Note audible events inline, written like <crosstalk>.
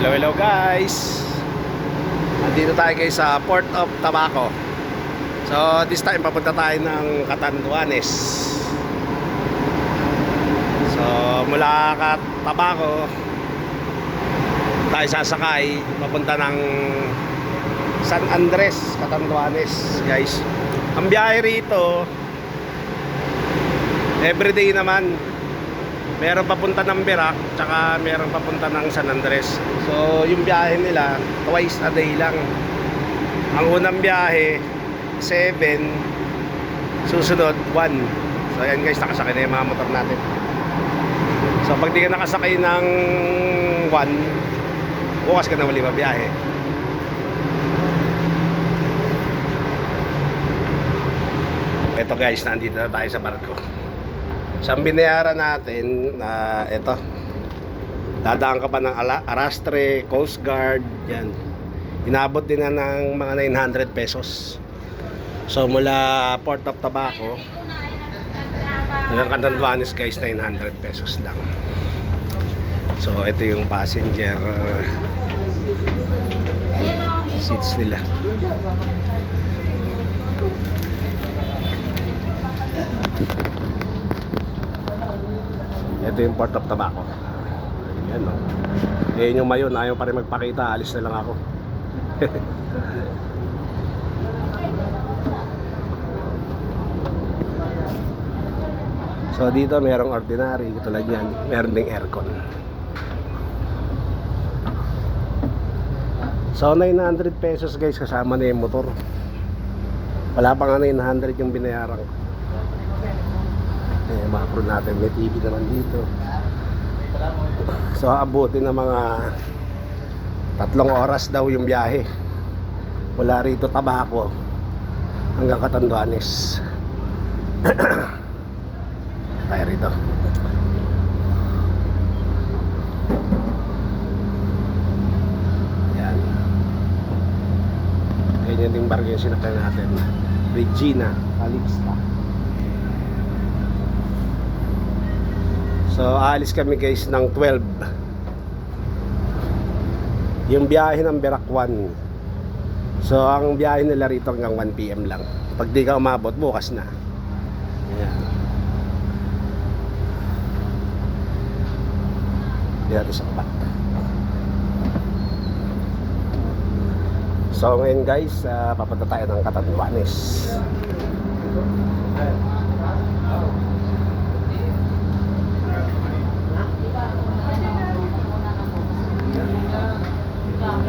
Hello, hello guys! Nandito tayo guys sa Port of Tabaco. So, this time papunta tayo ng Catanduanes. So, mula Tabaco, tayo sasakay papunta ng San Andres, Catanduanes, guys. Ang biyahe rito, everyday naman, meron papunta ng Berak, tsaka meron papunta ng San Andres. So, yung biyahe nila, twice a day lang. Ang unang biyahe, 7, susunod, 1. So, ayan guys, nakasakay na yung mga motor natin. So, pag di ka nakasakay ng 1, bukas ka na uli mabiyahe. Ito guys, nandito na tayo sa barko. Sa binayaran natin na ito. Dadaan ka pa ng Arastre, Coast Guard, yan. Inabot din na ng mga 900 pesos. So mula Port of Tabaco hanggang Catanduanes guys 900 pesos lang. So ito yung passenger uh, seats nila. Ito yung Port of Tabaco. Ayan o. Eh yung mayon, ayaw pa rin magpakita. Alis na lang ako. <laughs> so dito merong ordinary. Tulad yan. Meron ding aircon. So 900 pesos guys kasama na yung motor. Wala pa nga 900 yung binayaran ko. Eh, mga crew natin, may TV naman dito. So, abutin ng mga tatlong oras daw yung biyahe. Mula rito, Tabaco, hanggang Catanduanes. <clears throat> Tayo rito. Yan. Ganyan din barko yung sinakyan natin. Regina Calixta. So, aalis kami guys ng 12. Yung biyahe ng Berak 1. So, ang biyahe nila rito hanggang 1pm lang. Pag di ka umabot, bukas na. Ayan. Dito sa kapat. So, ngayon guys, uh, papunta tayo ng Catanduanes.